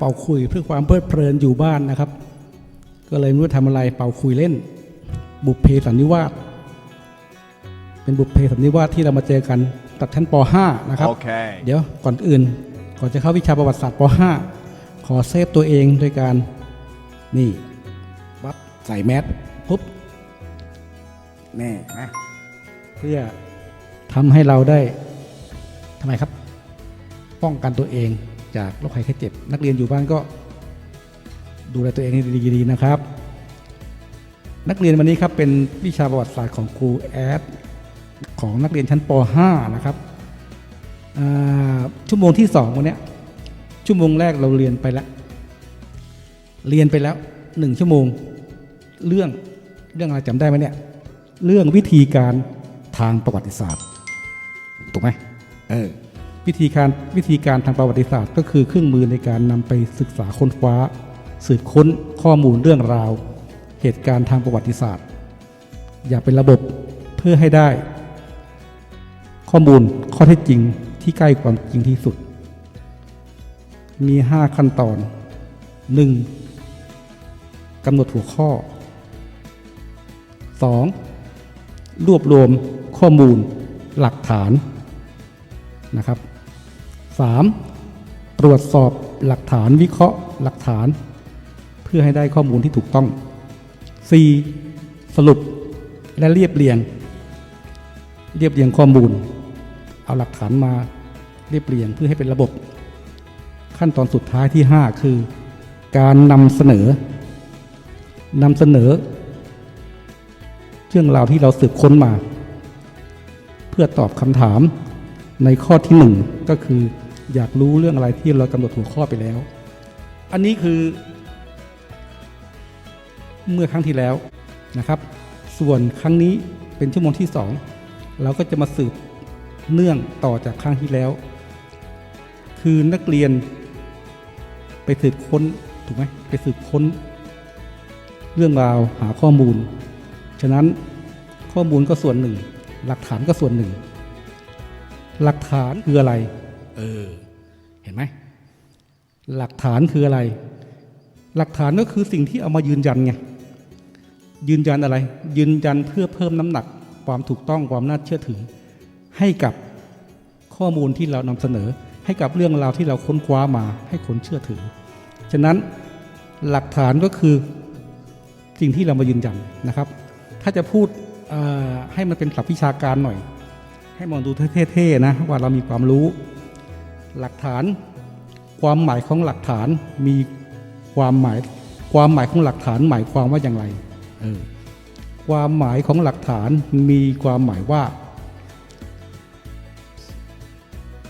เป่าคุยเพื่อความเพลิดเพลินอยู่บ้านนะครับ ก็เลยไม่รู้ทำอะไรเป่าคุยเล่น บุพเพสันนิวาสเป็นบุพเพสันนิวาสที่เรามาเจอกันตัดชั้นป .5 นะครับ Okay. เดี๋ยวก่อนอื่น ก่อนจะเข้าวิชาประวัติศาสตร์ป .5 ขอเซฟตัวเองด้วยการนี่วัดใส่แมสปุ๊บแน่นะเพื่อทำให้เราได้ทำไมครับ ป้องกันตัวเอง จากโรคภัยไข้เจ็บ นักเรียนอยู่บ้านก็ดูแลตัวเองให้ดีๆนะครับ นักเรียนวันนี้ครับเป็นวิชาประวัติศาสตร์ของครูแอดของนักเรียนชั้นป .5 นะครับชั่วโมงที่สองวันนี้ชั่วโมงแรกเราเรียนไปแล้ว เรียนไปแล้วหนึ่งชั่วโมง เรื่องเรื่องอะไรจำได้ไหมเนี่ย เรื่องวิธีการทางประวัติศาสตร์ ถูกไหมเออ วิธีการวิธีการทางประวัติศาสตร์ก็คือเครื่องมือในการนำไปศึกษาค้นคว้า สืบค้นข้อมูลเรื่องราว เหตุการณ์ทางประวัติศาสตร์ อย่าเป็นระบบเพื่อให้ได้ ข้อมูลข้อเท็จจริงที่ใกล้ความจริงที่สุด มี 5 ขั้นตอน 1. กำหนดหัวข้อ 2. รวบรวมข้อมูลหลักฐานนะครับ 3. ตรวจสอบหลักฐานวิเคราะห์หลักฐาน เพื่อให้ได้ข้อมูลที่ถูกต้อง 4. สรุปและเรียบเรียง เรียบเรียงข้อมูล เอาหลักฐานมาเรียบเรียงเพื่อให้เป็นระบบ ขั้นตอนสุดท้ายที่ 5 คือ การนำเสนอนำเสนอ เรื่องราวที่เราสืบค้นมา เพื่อตอบคำถามในข้อที่ 1 ก็คือ อยากรู้เรื่องอะไรที่เรากำหนดหัวข้อไปแล้ว อันนี้คือ เมื่อครั้งที่แล้วนะครับ ส่วนครั้งนี้เป็นชั่วโมงที่ 2 เราก็จะมาสืบเนื่องต่อจากครั้งที่แล้ว คือนักเรียนไปสืบค้นถูกไหมไปสืบค้น เรื่องราวหาข้อมูล ฉะนั้นข้อมูลก็ส่วนหนึ่ง หลักฐานก็ส่วนหนึ่ง หลักฐานคืออะไร เออ เห็นไหม หลักฐานคืออะไร หลักฐานก็คือสิ่งที่เอามายืนยันไง ยืนยันอะไร ยืนยันเพื่อเพิ่มน้ำหนัก ความถูกต้องความน่าเชื่อถือ ให้กับข้อมูลที่เรานำเสนอ ให้กับเรื่องราวที่เราค้นคว้ามาให้คนเชื่อถือ ฉะนั้นหลักฐานก็คือสิ่งที่เรามายืนยันนะครับ ถ้าจะพูดให้มันเป็นศัพท์วิชาการหน่อย ให้มองดูเท่ๆนะว่าเรามีความรู้ หลักฐาน ความหมายของหลักฐานมีความหมายความหมายของหลักฐานหมายความว่าอย่างไรเออความหมายของหลักฐานมีความหมายว่า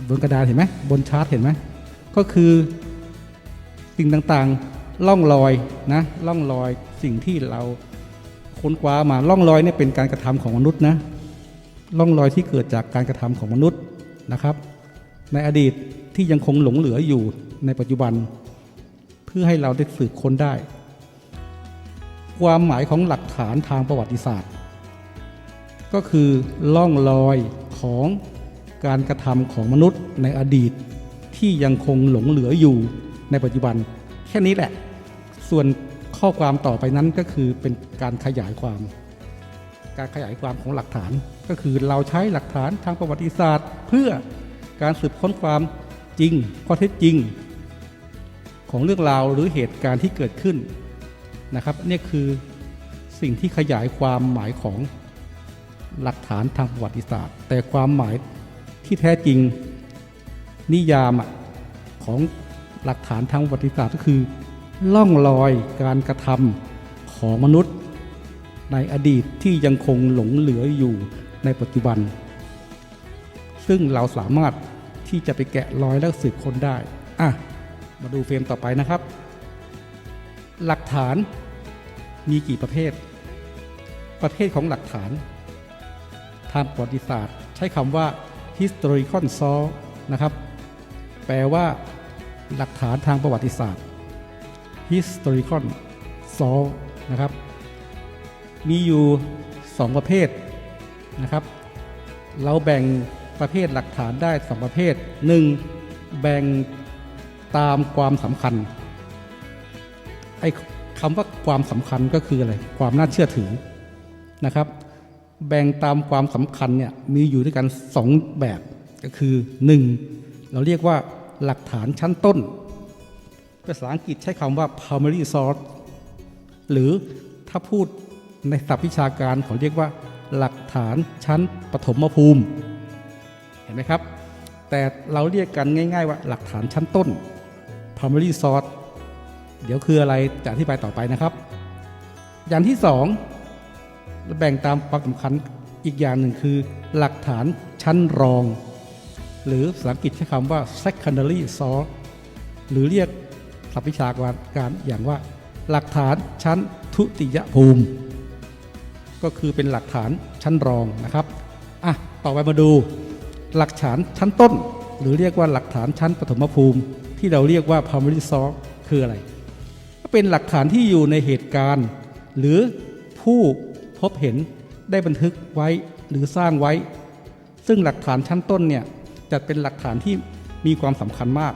บนกระดานเห็นไหมบนชาร์ตเห็นไหมก็คือสิ่งต่างๆล่องลอยนะล่องลอยสิ่งที่เราค้นคว้ามาล่องลอยเนี่ยเป็นการกระทำของมนุษย์นะล่องลอยที่เกิดจากการกระทำของมนุษย์นะครับ ในอดีตที่ยังคงหลงเหลืออยู่ในปัจจุบัน เพื่อให้เราได้สืบค้นได้ ความหมายของหลักฐานทางประวัติศาสตร์ ก็คือล่องลอยของการกระทำของมนุษย์ในอดีตที่ยังคงหลงเหลืออยู่ในปัจจุบัน แค่นี้แหละ ส่วนข้อความต่อไปนั้นก็คือเป็นการขยายความ การขยายความของหลักฐานก็คือเราใช้หลักฐานทางประวัติศาสตร์ เพื่อ การสืบค้นความจริงข้อเท็จจริง ของเรื่องราวหรือเหตุการณ์ที่เกิดขึ้นนะครับนี่คือสิ่งที่ขยายความหมายของหลักฐานทางประวัติศาสตร์ แต่ความหมายที่แท้จริงนิยามของหลักฐานทางประวัติศาสตร์ก็คือล่องลอยการกระทำของมนุษย์ ในอดีตที่ยังคงหลงเหลืออยู่ในปัจจุบัน ซึ่งเราสามารถ ที่จะไปแกะรอยและสืบค้นได้ อะ มาดูเฟรมต่อไปนะครับ หลักฐานมีกี่ประเภท ประเภทของหลักฐาน ทางประวัติศาสตร์ ใช้คำว่า historical source นะครับ แปลว่า หลักฐานทางประวัติศาสตร์ historical source นะครับ มีอยู่ 2 ประเภทนะครับ เราแบ่ง ประเภทหลักฐานได้ 2 ประเภท 1. แบ่งตามความสำคัญไอ้คำว่าความสำคัญก็คืออะไรความน่าเชื่อถือนะครับ แบ่งตามความสำคัญเนี่ยมีอยู่ด้วยกันสองแบบก็คือหนึ่งเราเรียกว่าหลักฐานชั้นต้น ภาษาอังกฤษใช้คำว่า primary source หรือถ้าพูดในศัพท์วิชาการเขาเรียกว่าหลักฐานชั้นปฐมภูมิ ห็นไหมครับ แต่เราเรียกกันง่าย ๆ ว่าหลักฐานชั้นต้น primary source เดี๋ยวคืออะไรจะอธิบายต่อไปนะครับ อย่างที่สองแบ่งตามความสำคัญอีกอย่างหนึ่งคือ หลักฐานชั้นรอง หรือภาษาอังกฤษใช้คำว่า secondary source หรือเรียกศัพท์วิชาการอย่างว่า หลักฐานชั้นทุติยภูมิ ก็คือเป็นหลักฐานชั้นรองนะครับ อะ ต่อไปมาดู หลักฐานชั้นต้น หรือเรียกว่าหลักฐานชั้นปฐมภูมิ ที่เราเรียกว่า primary source คืออะไร ก็เป็นหลักฐานที่อยู่ในเหตุการณ์ หรือผู้พบเห็นได้บันทึกไว้หรือสร้างไว้ ซึ่งหลักฐานชั้นต้นเนี่ยจะเป็นหลักฐานที่มีความสำคัญมาก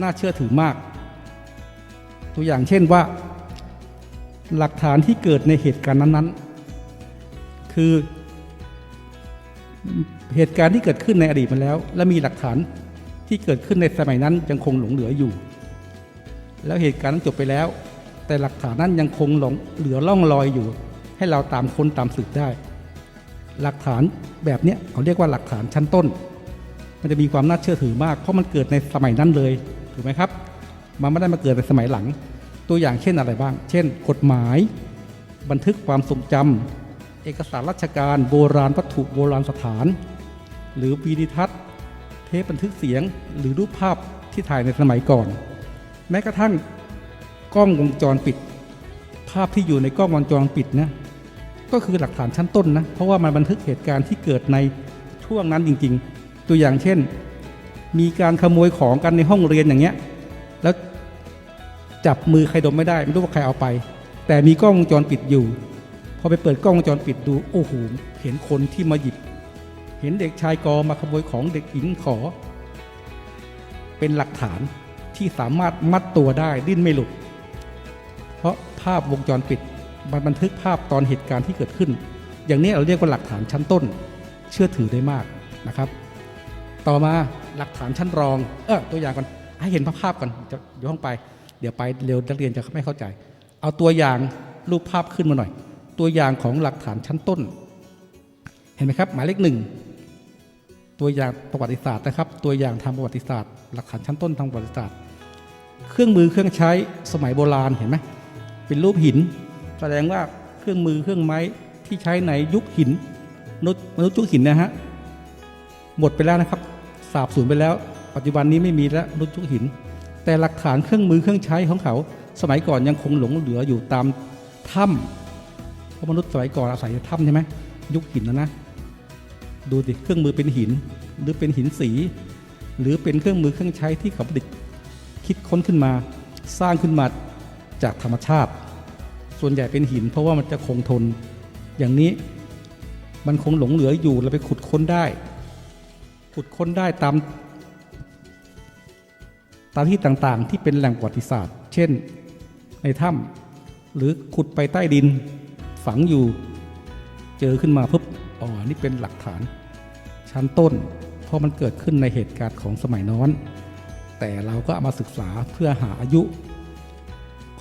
น่าเชื่อถือมาก ตัวอย่างเช่นว่า หลักฐานที่เกิดในเหตุการณ์นั้นๆ คือ เหตุการณ์ที่เกิดขึ้นในอดีตมาแล้ว และมีหลักฐานที่เกิดขึ้นในสมัยนั้นยังคงหลงเหลืออยู่ แล้วเหตุการณ์นั้นจบไปแล้ว แต่หลักฐานนั้นยังคงหลงเหลือล่องลอยอยู่ ให้เราตามค้นตามสืบได้ หลักฐานแบบนี้เขาเรียกว่าหลักฐานชั้นต้น มันจะมีความน่าเชื่อถือมาก เพราะมันเกิดในสมัยนั้นเลยถูกไหมครับมันไม่ได้มาเกิดในสมัยหลัง ตัวอย่างเช่นอะไรบ้าง เช่น กฎหมาย บันทึกความทรงจำเอกสารราชการ โบราณวัตถุโบราณสถาน หรือวีดิทัศน์ เทปบันทึกเสียง หรือรูปภาพที่ถ่ายในสมัยก่อน แม้กระทั่งกล้องวงจรปิด ภาพที่อยู่ในกล้องวงจรปิดนะก็คือหลักฐานชั้นต้นนะเพราะว่ามันบันทึกเหตุการณ์ที่เกิดในช่วงนั้นจริง ๆ ตัวอย่างเช่น มีการขโมยของกันในห้องเรียนอย่างเงี้ยแล้วจับมือใครดมไม่ได้ไม่รู้ว่าใครเอาไป แต่มีกล้องวงจรปิดอยู่พอไปเปิดกล้องวงจรปิดดูโอ้โหเห็นคนที่มาหยิบ เห็นเด็กชายกอมาขโมยของเด็กหญิงขอ เป็นหลักฐานที่สามารถมัดตัวได้ดิ้นไม่หลุด เพราะภาพวงจรปิดมันบันทึกภาพตอนเหตุการณ์ที่เกิดขึ้น อย่างนี้เราเรียกว่าหลักฐานชั้นต้น เชื่อถือได้มากนะครับ ต่อมาหลักฐานชั้นรอง เออตัวอย่างก่อนให้เห็นภาพก่อนจะย้องไป เดี๋ยวไปเร็วนักเรียนจะไม่เข้าใจ เอาตัวอย่างรูปภาพขึ้นมาหน่อย ตัวอย่างของหลักฐานชั้นต้น เห็นไหมครับ หมายเลขหนึ่ง ตัวอย่างประวัติศาสตร์นะครับ ตัวอย่างทางประวัติศาสตร์ หลักฐานชั้นต้นทางประวัติศาสตร์ เครื่องมือเครื่องใช้สมัยโบราณเห็นไหมเป็นรูปหิน แสดงว่าเครื่องมือเครื่องไม้ที่ใช้ในยุคหินมนุษย์มนุษย์ยุคหินนะฮะหมดไปแล้วนะครับ สาบสูญไปแล้ว ปัจจุบันนี้ไม่มีแล้วมนุษย์ยุคหิน แต่หลักฐานเครื่องมือเครื่องใช้ของเขา สมัยก่อนยังคงหลงเหลืออยู่ตามถ้ำเพราะมนุษย์สมัยก่อนอาศัยในถ้ำใช่ไหมยุคหินนะนะ ดูดิเครื่องมือเป็นหิน หรือเป็นหินสี หรือเป็นเครื่องมือเครื่องใช้ที่เขาประดิษฐ์คิดค้นขึ้นมา สร้างขึ้นมาจากธรรมชาติ ส่วนใหญ่เป็นหิน เพราะว่ามันจะคงทน อย่างนี้มันคงหลงเหลืออยู่เราไปขุดค้นได้ ขุดค้นได้ตามตามที่ต่างๆ ที่เป็นแหล่งประวัติศาสตร์ เช่น ในถ้ำหรือขุดไปใต้ดินฝังอยู่ เจอขึ้นมาปุ๊บ อ๋อนี่เป็นหลักฐานชั้นต้น เพราะมันเกิดขึ้นในเหตุการณ์ของสมัยน้อน แต่เราก็เอามาศึกษาเพื่อหาอายุ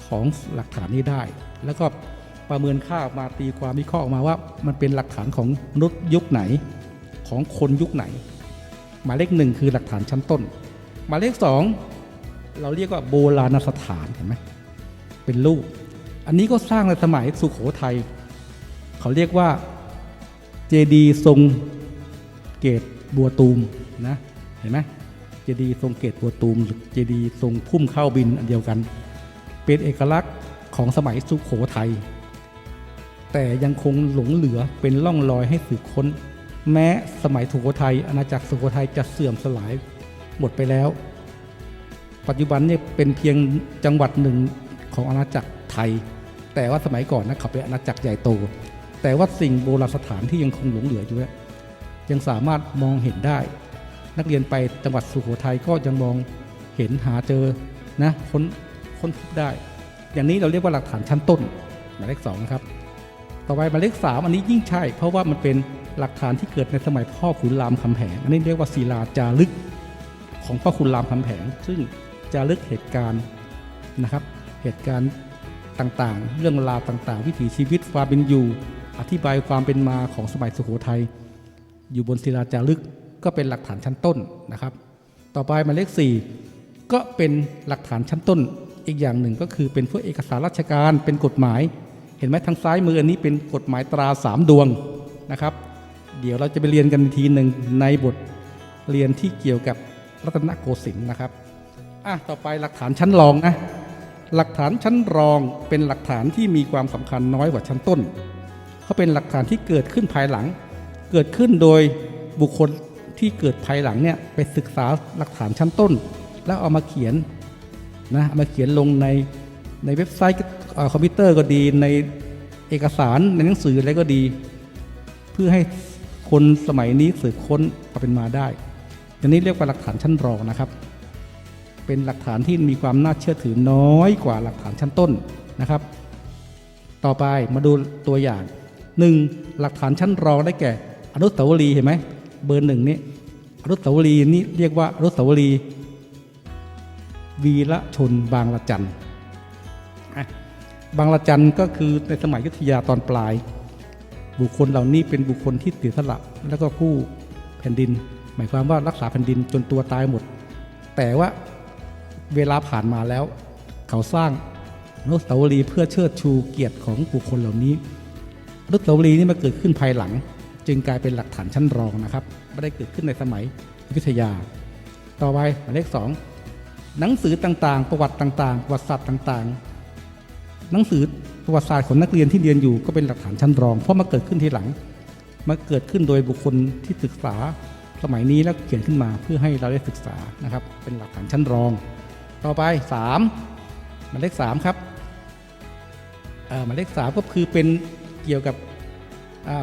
ของหลักฐานนี้ได้ แล้วก็ประเมินค่าออกมาตีความวิเคราะห์ออกมาว่า มันเป็นหลักฐานของมนุษย์ยุคไหนของคนยุคไหน หมายเลขหนึ่งคือหลักฐานชั้นต้น หมายเลขสองเราเรียกว่าโบราณสถานเห็นไหมเป็นรูป อันนี้ก็สร้างในสมัยสุขโขทัยเขาเรียกว่า เจดีทรงเกตบัวตูมนะเห็นไหมเจดีทรงเกตบัวตูมหรือเจดีทรงพุ่มเข้าบินอันเดียวกัน เป็นเอกลักษณ์ของสมัยสุขโขทัยแต่ยังคงหลงเหลือเป็นล่องรอยให้สืบค้น แม้สมัยสุโขทัยอาณาจักรสุโขทัยจะเสื่อมสลายหมดไปแล้ว ปัจจุบันเนี่ยเป็นเพียงจังหวัดหนึ่งของอาณาจักรไทย แต่ว่าสมัยก่อนนะเขาเป็นอาณาจักรใหญ่โต แต่ว่าสิ่งโบราณสถานที่ยังคงหลงเหลืออยู่ยังสามารถมองเห็นได้ นักเรียนไปจังหวัดสุโขทัยก็ยังมองเห็นหาเจอนะค้นค้นพบได้ อย่างนี้เราเรียกว่าหลักฐานชั้นต้นหมายเลขสองนะครับ ต่อไปหมายเลขสามอันนี้ยิ่งใช่ เพราะว่ามันเป็นหลักฐานที่เกิดในสมัยพ่อขุนรามคำแหงอันนี้เรียกว่าศิลาจารึกของพ่อขุนรามคำแหงซึ่งจารึกเหตุการณ์นะครับ เหตุการณ์ต่างๆ เรื่องราวต่างๆ วิถีชีวิตความเป็นอยู่ อธิบายความเป็นมาของสมัยสุโขทัยอยู่บนศิลาจารึกก็เป็นหลักฐานชั้นต้นนะครับ ต่อไปมาเลข 4 ก็เป็นหลักฐานชั้นต้น อีกอย่างหนึ่งก็คือเป็นพวกเอกสารราชการเป็นกฎหมาย เห็นไหมทางซ้ายมืออันนี้เป็นกฎหมายตราสามดวงนะครับ เดี๋ยวเราจะไปเรียนกันทีหนึ่งในบทเรียนที่เกี่ยวกับรัตนโกสินทร์นะครับอะต่อไปหลักฐานชั้นรองนะหลักฐานชั้นรองเป็นหลักฐานที่มีความสำคัญน้อยกว่าชั้นต้น เขาเป็นหลักฐานที่เกิดขึ้นภายหลัง เกิดขึ้นโดยบุคคลที่เกิดภายหลังเนี่ยไปศึกษาหลักฐานชั้นต้น แล้วเอามาเขียนนะเอามาเขียนลงในในเว็บไซต์คอมพิวเตอร์ก็ดีในเอกสารในหนังสืออะไรก็ดี เพื่อให้คนสมัยนี้สืบค้นเอาเป็นมาได้อย่นี้เรียกว่าหลักฐานชั้นรองนะครับ เป็นหลักฐานที่มีความน่าเชื่อถือน้อยกว่าหลักฐานชั้นต้นนะครับ ต่อไปมาดูตัวอย่าง หนึ่งหลักฐานชั้นรองได้แก่ อนุสาวรีย์เห็นไหมเบอร์หนึ่งนี้อนุสาวรีย์นี่เรียกว่าอนุสาวรีย์วีระชนบางละจันบางละจันก็คือในสมัยยุทธยาตอนปลาย บุคคลเหล่านี้เป็นบุคคลที่เสียสละแล้วก็กู้แผ่นดิน หมายความว่ารักษาแผ่นดินจนตัวตายหมด แต่ว่าเวลาผ่านมาแล้ว เขาสร้างอนุสาวรีย์เพื่อเชิดชูเกียรติของบุคคลเหล่านี้ นุสาวรีย์นี่มาเกิดขึ้นภายหลัง จึงกลายเป็นหลักฐานชั้นรองนะครับไม่ได้เกิดขึ้นในสมัยอยุธยา ต่อไปหมายเลขสองหนังสือต่างๆ ประวัติต่างๆ ประวัติศาสตร์ต่างๆ หนังสือประวัติศาสตร์ของนักเรียนที่เรียนอยู่ก็เป็นหลักฐานชั้นรอง เพราะมาเกิดขึ้นทีหลังมาเกิดขึ้นโดยบุคคลที่ศึกษาสมัยนี้แล้วเขียนขึ้นมาเพื่อให้เราได้ศึกษานะครับ เป็นหลักฐานชั้นรอง ต่อไปสามหมายเลขสามครับหมายเลขสามก็คือเป็น กี่ยวกับ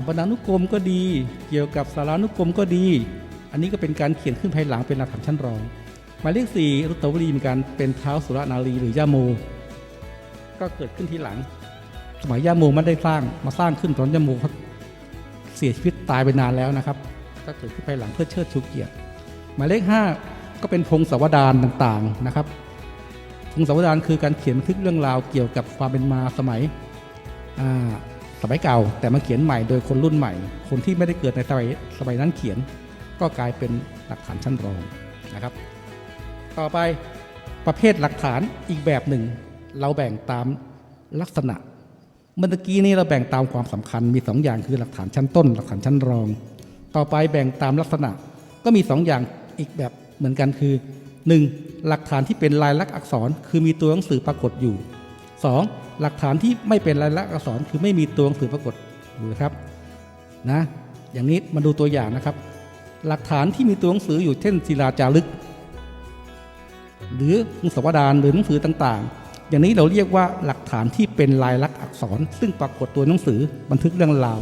บรรณานุกรมก็ดี เกี่ยวกับสารานุกรมก็ดี อันนี้ก็เป็นการเขียนขึ้นภายหลังเป็นหลักฐานชั้นรองหมายเลขสี่รุตวรีมีการเป็นเท้าสุรนารีหรือย่าโม ก็เกิดขึ้นทีหลัง สมัยย่าโมไม่ได้สร้างมาสร้างขึ้นตอนย่าโมเขาเสียชีวิตตายไปนานแล้วนะครับ ก็เกิดขึ้นภายหลังเพื่อเชิดชูเกียรติหมายเลขห้าก็เป็นพงศาวดารต่างๆนะครับพงศาวดารคือการเขียนบันทึกเรื่องราวเกี่ยวกับความเป็นมาสมัยอ่า มัยเก่า แต่มาเขียนใหม่โดยคนรุ่นใหม่ คนที่ไม่ได้เกิดในสมัยสมัยนั้นเขียน ก็กลายเป็นหลักฐานชั้นรองนะครับ ต่อไปประเภทหลักฐานอีกแบบหนึ่ง เราแบ่งตามลักษณะ เมื่อกี้นี้เราแบ่งตามความสำคัญมีสองอย่างคือหลักฐานชั้นต้น หลักฐานชั้นรอง ต่อไปแบ่งตามลักษณะก็มีสองอย่างอีกแบบเหมือนกันคือ 1. หลักฐานที่เป็นลายลักษณ์อักษร คือมีตัวหนังสือปรากฏอยู่ 2. หลักฐานที่ไม่เป็นลายลักษณ์อักษรคือไม่มีตัวหนังสือปรากฏอยู่นะครับนะอย่างนี้มาดูตัวอย่างนะครับ หลักฐานที่มีตัวหนังสืออยู่เช่นศิลาจารึก หรือพงศาวดารหรือหนังสือต่างๆ อย่างนี้เราเรียกว่าหลักฐานที่เป็นลายลักษณ์อักษร ซึ่งปรากฏตัวหนังสือบันทึกเรื่องราว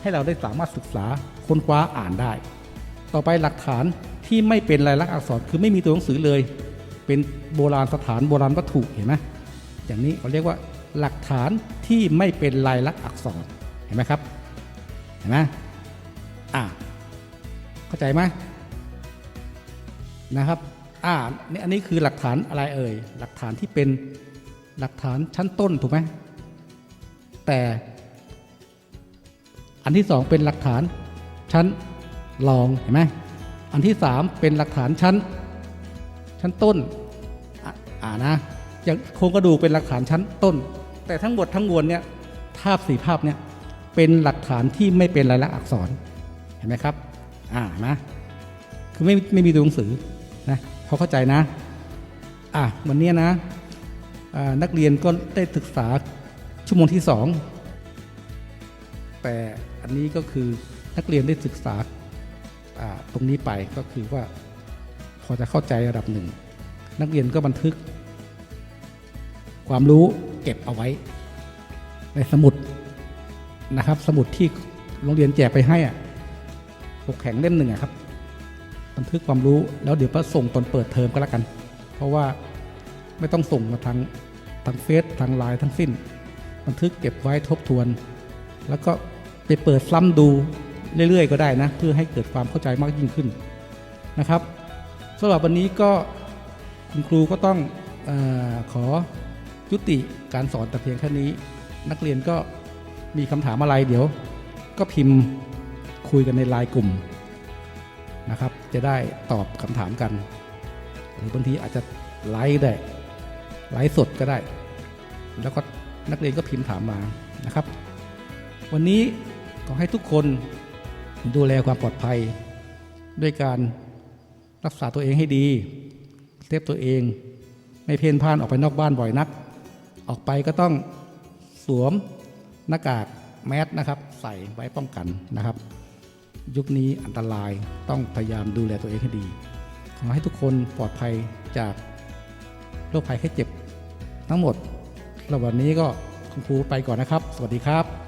ให้เราได้สามารถศึกษาค้นคว้าอ่านได้ ต่อไปหลักฐานที่ไม่เป็นลายลักษณ์อักษรคือไม่มีตัวหนังสือเลย เป็นโบราณสถานโบราณวัตถุเห็นไหมอย่างนี้เขาเรียกว่า หลักฐานที่ไม่เป็นลายลักษณ์อักษรเห็นไหมครับเห็นไหมอ่าเข้าใจไหมนะครับอ่านี่อันนี้คือหลักฐานอะไรเอ่ยหลักฐานที่เป็นหลักฐานชั้นต้นถูกไหมแต่อันที่สองเป็นหลักฐานชั้นรองเห็นไหมอันที่สามเป็นหลักฐานชั้นชั้นต้นอ่านะอย่างโครงกระดูกเป็นหลักฐานชั้นต้น แต่ทั้งหมดทั้งมวลเนี่ยภาพสี่ภาพเนี่ยเป็นหลักฐานที่ไม่เป็นลายลักษณ์อักษรเห็นไหมครับอ่านะคือไม่ไม่มีตัวหนังสือนะพอเข้าใจนะอะวันนี้นะนักเรียนก็ได้ศึกษาชั่วโมงที่สองแต่อันนี้ก็คือนักเรียนได้ศึกษาตรงนี้ไปก็คือว่าพอจะเข้าใจระดับหนึ่ง นักเรียนก็บันทึกความรู้ เก็บเอาไว้ ในสมุดนะครับ สมุดที่โรงเรียนแจกไปให้อะปกแข็งเล่มหนึ่งอะครับ บันทึกความรู้แล้วเดี๋ยวก็ส่งตอนเปิดเทอมก็แล้วกัน เพราะว่าไม่ต้องส่งมาทางทางเฟซทางไลน์ทั้งสิ้น บันทึกเก็บไว้ทบทวน แล้วก็ไปเปิดซ้ำดูเรื่อยๆ ก็ได้นะ เพื่อให้เกิดความเข้าใจมากยิ่งขึ้นนะครับสำหรับวันนี้ก็คุณครูก็ต้องอขอ ยุติการสอนแต่เพียงแค่นี้ นักเรียนก็มีคำถามอะไรเดี๋ยว ก็พิมพ์คุยกันในไลน์กลุ่มนะครับ จะได้ตอบคำถามกัน หรือบางทีอาจจะไลฟ์ได้ไลฟ์สดก็ได้ แล้วก็นักเรียนก็พิมพ์ถามมานะครับ วันนี้ขอให้ทุกคนดูแลความปลอดภัย ด้วยการรักษาตัวเองให้ดีเซฟตัวเอง ไม่เพ่นพ่านออกไปนอกบ้านบ่อยนัก ออกไปก็ต้องสวมหน้ากากแมสนะครับ ใส่ไว้ป้องกันนะครับ ยุคนี้อันตรายต้องพยายามดูแลตัวเองให้ดี ขอให้ทุกคนปลอดภัยจากโรคภัยแค่เจ็บทั้งหมดแล้ววันนี้ก็คุณครูไปก่อนนะครับ สวัสดีครับ